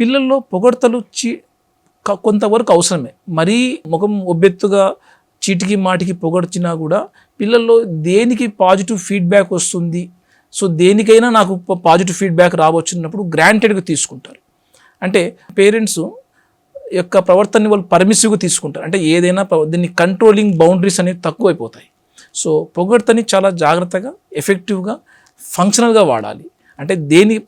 పిల్లల్లో పొగడ్తలు చీ కొంతవరకు అవసరమే. మరీ ముఖం ఒబ్బెత్తుగా చీటికి మాటికి పొగడ్చినా కూడా పిల్లల్లో దేనికి పాజిటివ్ ఫీడ్బ్యాక్ వస్తుంది? సో దేనికైనా నాకు పాజిటివ్ ఫీడ్బ్యాక్ రావచ్చున్నప్పుడు గ్రాంటెడ్గా తీసుకుంటారు. అంటే పేరెంట్స్ యొక్క ప్రవర్తనని వాళ్ళు పర్మిసివ్గా తీసుకుంటారు. అంటే ఏదైనా దీన్ని కంట్రోలింగ్ బౌండరీస్ అనేవి తక్కువైపోతాయి. సో పొగడ్తని చాలా జాగ్రత్తగా ఎఫెక్టివ్గా ఫంక్షనల్గా వాడాలి. అంటే దేని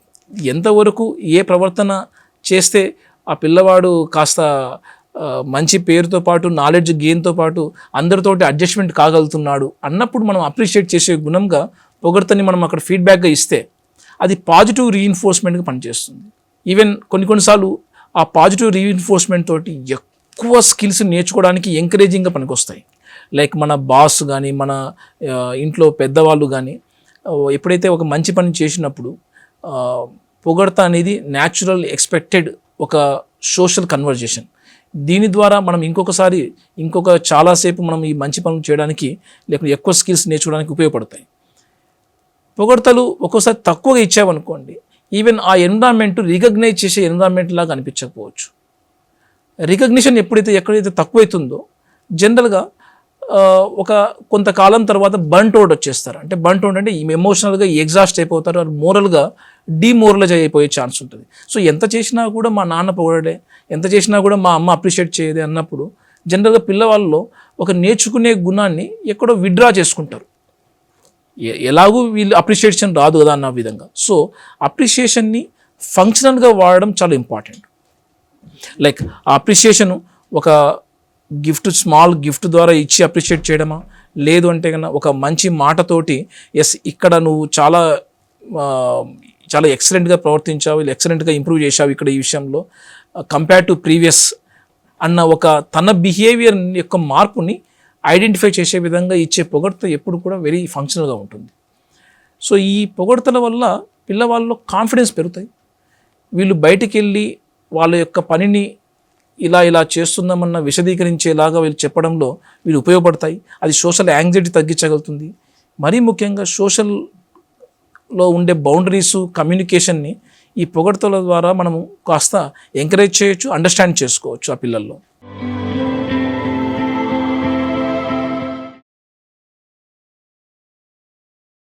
ఎంతవరకు ఏ ప్రవర్తన చేస్తే ఆ పిల్లవాడు కాస్త మంచి పేరుతో పాటు నాలెడ్జ్ గెయిన్తో పాటు అందరితోటి అడ్జస్ట్మెంట్ కాగలుగుతున్నాడు అన్నప్పుడు మనం అప్రిషియేట్ చేసే గుణంగా పొగడ్తని మనం అక్కడ ఫీడ్బ్యాక్గా ఇస్తే అది పాజిటివ్ రీఇన్ఫోర్స్మెంట్గా పనిచేస్తుంది. ఈవెన్ కొన్ని కొన్నిసార్లు ఆ పాజిటివ్ రీఇన్ఫోర్స్మెంట్ తోటి ఎక్కువ స్కిల్స్ నేర్చుకోవడానికి ఎంకరేజింగ్గా పనికొస్తాయి. లైక్ మన బాస్ కానీ మన ఇంట్లో పెద్దవాళ్ళు కానీ ఎప్పుడైతే ఒక మంచి పని చేసినప్పుడు పొగడత అనేది న్యాచురల్ ఎక్స్పెక్టెడ్ ఒక సోషల్ కన్వర్జేషన్ దీని ద్వారా మనం ఇంకొకసారి ఇంకొక చాలాసేపు మనం ఈ మంచి పనులు చేయడానికి లేకపోతే ఎక్కువ స్కిల్స్ నేర్చుకోవడానికి ఉపయోగపడతాయి. పొగడ్తలు ఒక్కోసారి తక్కువగా ఇచ్చామనుకోండి ఈవెన్ ఆ ఎన్విరాన్మెంట్ రికగ్నైజ్ చేసే ఎన్విరాన్మెంట్ లాగా అనిపించకపోవచ్చు. రికగ్నిషన్ ఎప్పుడైతే ఎక్కడైతే తక్కువైతుందో జనరల్గా ఒక కొంతకాలం తర్వాత బంట్ అవుట్ వచ్చేస్తారు. అంటే బంట్ అవుట్ అంటే ఎమోషనల్గా ఎగ్జాస్ట్ అయిపోతారు మోరల్గా డిమోరలైజ్ అయిపోయే ఛాన్స్ ఉంటుంది. సో ఎంత చేసినా కూడా మా నాన్న పొగడే ఎంత చేసినా కూడా మా అమ్మ అప్రిషియేట్ చేయదే అన్నప్పుడు జనరల్గా పిల్లవాళ్ళలో ఒక నేర్చుకునే గుణాన్ని ఎక్కడో విడ్రా చేసుకుంటారు. ఎ- ఎలాగూ వీళ్ళు అప్రిషియేషన్ రాదు కదా అన్న విధంగా. సో అప్రిషియేషన్ని ఫంక్షనల్గా వాడడం చాలా ఇంపార్టెంట్. లైక్ ఆ అప్రిషియేషన్ ఒక గిఫ్ట్ స్మాల్ గిఫ్ట్ ద్వారా ఇచ్చి అప్రిషియేట్ చేయడమా? లేదు అంటే కన్నా ఒక మంచి మాటతోటి ఎస్ ఇక్కడ నువ్వు చాలా చాలా ఎక్సలెంట్గా ప్రవర్తించావు ఎక్సలెంట్గా ఇంప్రూవ్ చేశావు ఇక్కడ ఈ విషయంలో. కంపేర్ టు ప్రీవియస్ అన్న ఒక తన బిహేవియర్ యొక్క మార్పుని ఐడెంటిఫై చేసే విధంగా ఇచ్చే పొగడ్త ఎప్పుడు కూడా వెరీ ఫంక్షనల్గా ఉంటుంది. సో ఈ పొగడ్తల వల్ల పిల్లవాళ్ళలో కాన్ఫిడెన్స్ పెరుగుతాయి. వీళ్ళు బయటికి వెళ్ళి వాళ్ళ యొక్క పనిని ఇలా ఇలా చేస్తున్నామన్న విశదీకరించేలాగా వీళ్ళు చెప్పడంలో వీళ్ళు ఉపయోగపడతాయి. అది సోషల్ యాంగ్జైటీ తగ్గించగలుగుతుంది. మరీ ముఖ్యంగా సోషల్ లో ఉండే బౌండరీస్ కమ్యూనికేషన్ని ఈ పొగడ్తల ద్వారా మనము కాస్త ఎంకరేజ్ చేయొచ్చు అండర్స్టాండ్ చేసుకోవచ్చు ఆ పిల్లల్లో.